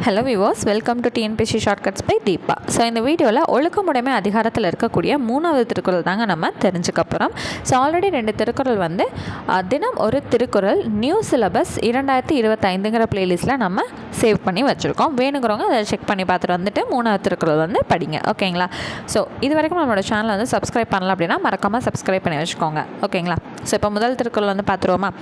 Hello viewers welcome to TNPC shortcuts by Deepa so இந்த வீடியோவில் ஒழுக்கமுடைமை அதிகாரத்தில் இருக்கக்கூடிய மூணாவது திருக்குறள் தாங்க நம்ம தெரிஞ்சுக்க போகிறோம் ஸோ ஆல்ரெடி ரெண்டு திருக்குறள் வந்து தினம் ஒரு திருக்குறள் நியூ சிலபஸ் இரண்டாயிரத்தி இருபத்தைந்துங்கிற பிளேலிஸ்ட்டில் நம்ம சேவ் பண்ணி வச்சுருக்கோம். வேணுங்கிறவங்க அதை செக் பண்ணி பார்த்துட்டு வந்துட்டு மூணாவது திருக்குறள் வந்து படிங்க. ஓகேங்களா ஸோ இது வரைக்கும் நம்மளோட சேனலை வந்து சப்ஸ்கிரைப் பண்ணல அப்படின்னா மறக்காமல் சப்ஸ்கிரைப் பண்ணி வச்சுக்கோங்க. ஓகேங்களா ஸோ இப்போ முதல் திருக்குறள் வந்து பார்த்துருவோமா?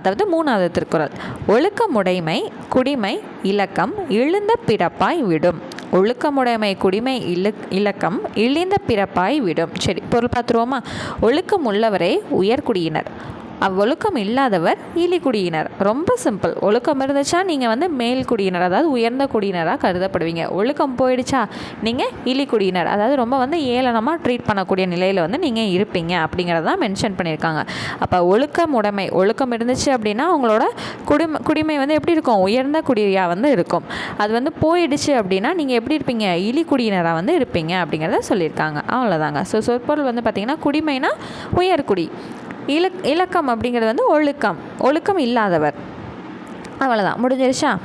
அதாவது மூணாவது திருக்குறள். ஒழுக்கமுடைமை குடிமை இலக்கம் இழுந்த பிறப்பாய் விடும். ஒழுக்கமுடைமை குடிமை இலு இலக்கம் இழிந்த பிறப்பாய் விடும். சரி பொருள் பார்த்துருவோமா? ஒழுக்கம் உள்ளவரே உயர்குடியினர். அவ்வொழுக்கம் இல்லாதவர் இழிகுடியினர் ரொம்ப சிம்பிள் ஒழுக்கம் இருந்துச்சா நீங்கள் வந்து மேல் குடியினர் அதாவது உயர்ந்த குடியினராக கருதப்படுவீங்க. ஒழுக்கம் போயிடுச்சா நீங்கள் இழிகுடியினர் அதாவது ரொம்ப வந்து ஏளனமாக ட்ரீட் பண்ணக்கூடிய நிலையில் வந்து நீங்கள் இருப்பீங்க அப்படிங்கிறதான் மென்ஷன் பண்ணியிருக்காங்க. அப்போ ஒழுக்கம் உடைமை. ஒழுக்கம் இருந்துச்சு அப்படின்னா உங்களோட குடிமை குடிமை வந்து எப்படி இருக்கும்? உயர்ந்த குடியாக வந்து இருக்கும். அது வந்து போயிடுச்சு அப்படின்னா நீங்கள் எப்படி இருப்பீங்க? இலிக்குடியினராக வந்து இருப்பீங்க அப்படிங்கிறத சொல்லியிருக்காங்க. அவ்வளோதாங்க ஸோ சொற்பொருள் வந்து பார்த்திங்கன்னா குடிமைனா உயர்குடி இலக் இலக்கம் அப்படிங்கிறது வந்து ஒழுக்கம். ஒழுக்கம் இல்லாதவர். அவ்வளோதான் முடிஞ்சிருச்சா?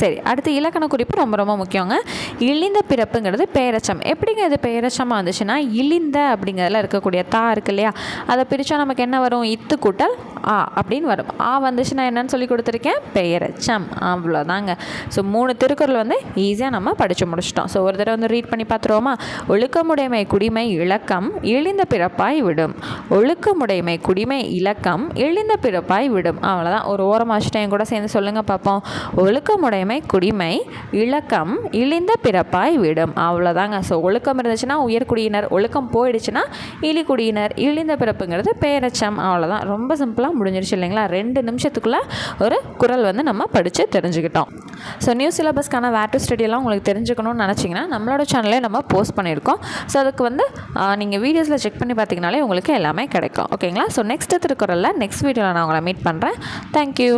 சரி அடுத்து இலக்கண குறிப்பு ரொம்ப ரொம்ப முக்கியங்க. இழிந்த பிறப்புங்கிறது பேரச்சம். எப்படிங்க இது பேரச்சமாக வந்துச்சுன்னா இழிந்த அப்படிங்கிறதுல இருக்கக்கூடிய தா இருக்கு இல்லையா? அதை பிரித்தா நமக்கு என்ன வரும்? இத்து கூட்டல் ஆ அப்படின்னு வரும். ஆ வந்துச்சுன்னா என்னன்னு சொல்லி கொடுத்துருக்கேன்? பெயரச்சம் அவ்வளோதாங்க. ஸோ மூணு திருக்குறள் வந்து ஈஸியாக நம்ம படித்து முடிச்சிட்டோம். ஸோ ஒரு தடவை வந்து ரீட் பண்ணி பார்த்துருவோமா? ஒழுக்கமுடைமை குடிமை இலக்கம் இழிந்த பிறப்பாய் விடும். ஒழுக்கமுடைமை குடிமை இலக்கம் இழிந்த பிறப்பாய் விடும். அவ்வளோதான். ஒரு ஓரமாக வச்சுட்டேன் கூட சேர்ந்து சொல்லுங்கள் பார்ப்போம். ஒழுக்கமுடைமை குடிமை இலக்கம் இழிந்த பிறப்பாய் விடும். அவ்வளோதாங்க ஸோ ஒழுக்கம் இருந்துச்சுன்னா உயர்குடியினர் ஒழுக்கம் போயிடுச்சுன்னா இழிகுடியினர் இழிந்த பிறப்புங்கிறது பேரச்சம். அவ்வளோதான் ரொம்ப சிம்பிளாக முடிஞ்சிருச்சு இல்லைங்களா? ரெண்டு நிமிஷத்துக்குள்ளே ஒரு குரல் வந்து நம்ம படித்து தெரிஞ்சுக்கிட்டோம். ஸோ நியூ சிலபஸ்க்கான வேர் டு ஸ்டடியெல்லாம் உங்களுக்கு தெரிஞ்சுக்கணும்னு நினச்சிங்கன்னா நம்மளோட சேனலே நம்ம போஸ்ட் பண்ணியிருக்கோம். ஸோ அதுக்கு வந்து நீங்கள் வீடியோஸில் செக் பண்ணி பார்த்தீங்கனாலே உங்களுக்கு எல்லாமே கிடைக்கும். ஓகேங்களா ஸோ நெக்ஸ்ட் திருக்குறளில் நெக்ஸ்ட் வீடியோவில் நான் உங்களை மீட் பண்ணுறேன் தேங்க்யூ